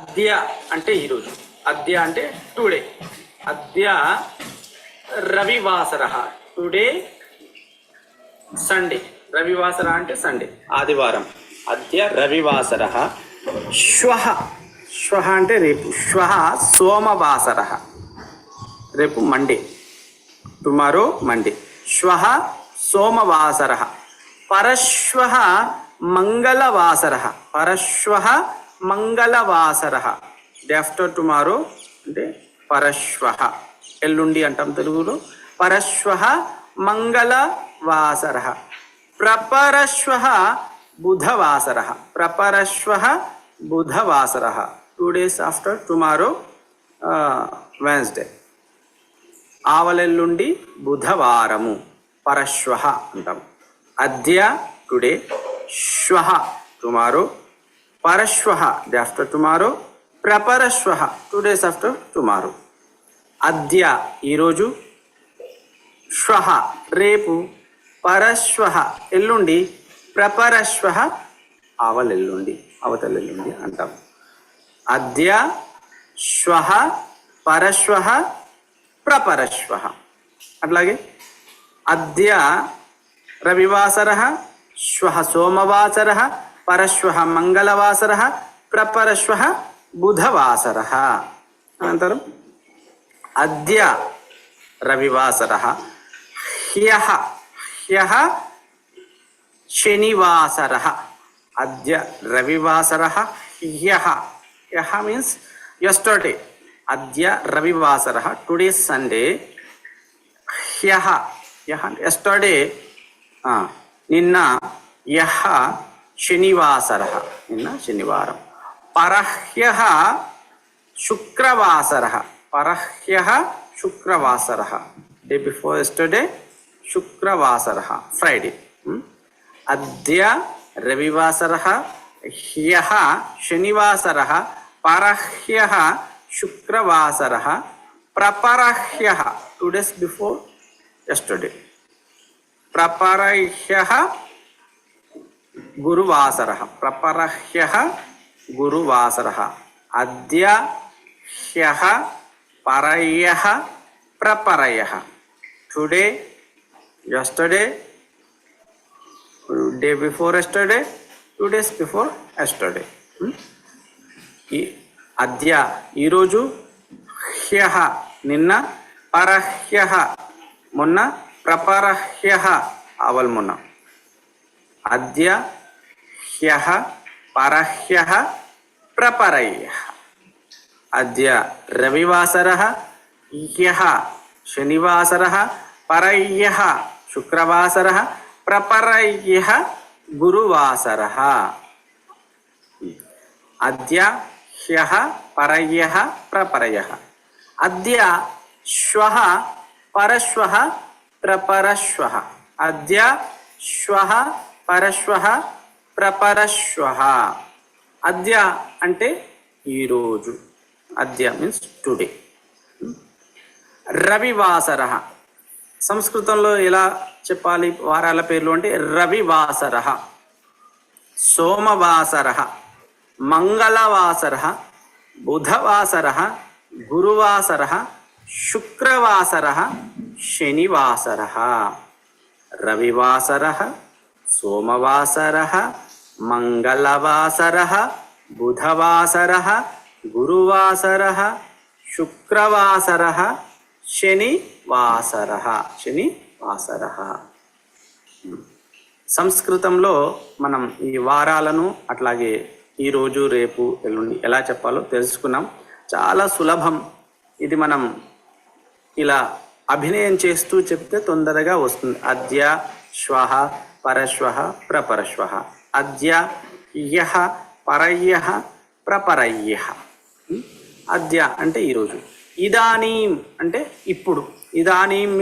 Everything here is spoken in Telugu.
అద్య అంటే ఈరోజు అద్య అంటే టుడే అద్య రవివాసర. టుడే సండే రవివాసర అంటే సండే ఆదివారం. అద్య రవివాసర. శ్వ. శ్వ అంటే రేపు. శ్వ సోమవాసర. రేపు మండే టుమారో మండే శ్వ సోమవాసర. పరశ్వ మంగళవాసర. పరశ్వ మంగళవాసర. డే ఆఫ్టర్ టుమారో అంటే పరశ్వ. ఎల్లుండి అంటాం తెలుగులో. పరశ్వ మంగళవాసర. ప్రపరశ్వ బుధవాసర. ప్రపరశ్వ బుధవాసర. Two days after tomorrow Wednesday ఆవలెల్లుండి బుధవారము. పరశ్వ అంటాం. అద్య టుడే శ్వ టుమారో పరశ్వహ డే ఆఫ్టర్ టుమారో ప్రపరశ్వహ టూ డేస్ ఆఫ్టర్ టుమారో అద్య ఈరోజు శ్వహ రేపు పరశ్వహ ఎల్లుండి ప్రపరశ్వహ అవలెల్లుండి అవతలెల్లుండి అంటాం. అద్య శ్వ పరశ్వహ ప్రపరశ్వ. అట్లాగే అద్య రవివాసర శ్వ సోమవాసర పరశ్వ మంగళవాసర ప్రపరశ్వ బుధవాసర అనంతరం అద్య రవివాసర హ్యః హ్యః శనివాసర అద్య రవివాసర హ్యః హ్యః మీన్స్ యస్టర్డే అద్య రవివాసర టుడే సండే హ్యః హ్యః ఎస్టర్డే నిన్న యః శనివాసర. నిన్న శనివారం. పరహ్య శుక్రవాసర. పరహ్య శుక్రవాసర. డే బిఫోర్ ఎస్టర్డే శుక్రవాసర. Friday hmm? అద్య రవివాసర. హ్య శనివాసర. పరహ్య శుక్రవాసర. ప్రపరహ్య. టూ డేస్ బిఫోర్ ఎస్టర్డే ప్రపరహ్య గురువాసర. ప్రపరహ్య గురువాసర. అద్య హ్య పరయ్యః ప్రపరయ today yesterday day before yesterday two days before yesterday అద్య ఈరోజు హ్య నిన్న పరహ్య మొన్న ప్రపరహ్య అవల్ మొన్న. అద్య హ్యః పరహ్యః ప్రపరయ్యః అద్య రవివాసరः హ్యः శనివాసరः పరయ్యः శుక్రవాసరः ప్రపరయ్యः గురువాసరः అద్య హ్యः పరయ్యः ప్రపరయः అద్య శ్వः పరశ్వः ప్రపరశ్వः అద్య శ్వः పరశ్వ ప్రపరశ్వ. అద్య అంటే ఈరోజు అద్య మీన్స్ టుడే రవివాసర. సంస్కృతంలో ఎలా చెప్పాలి వారాల పేర్లు అంటే రవివాసర. సోమవాసర. మంగళవాసర. బుధవాసర. గురువాసర. శుక్రవాసర. శనివాసర. రవివాసర. సోమవాసర మంగళవాసర బుధవాసర గురువాసర శుక్రవాసర శనివాసర శనివాసర. సంస్కృతంలో మనం ఈ వారాలను అట్లాగే ఈరోజు రేపు ఎల్లుండి ఎలా చెప్పాలో తెలుసుకున్నాం. చాలా సులభం. ఇది మనం ఇలా అభినయం చేస్తూ చెప్తే తొందరగా వస్తుంది. అద్య శ్వహ పరశ్వ ప్రపరశ్వ. అద్య యహ పరయ్య ప్రపరయ్య. అద్య అంటే ఈరోజు. ఇదానీం అంటే ఇప్పుడు. ఇదానీం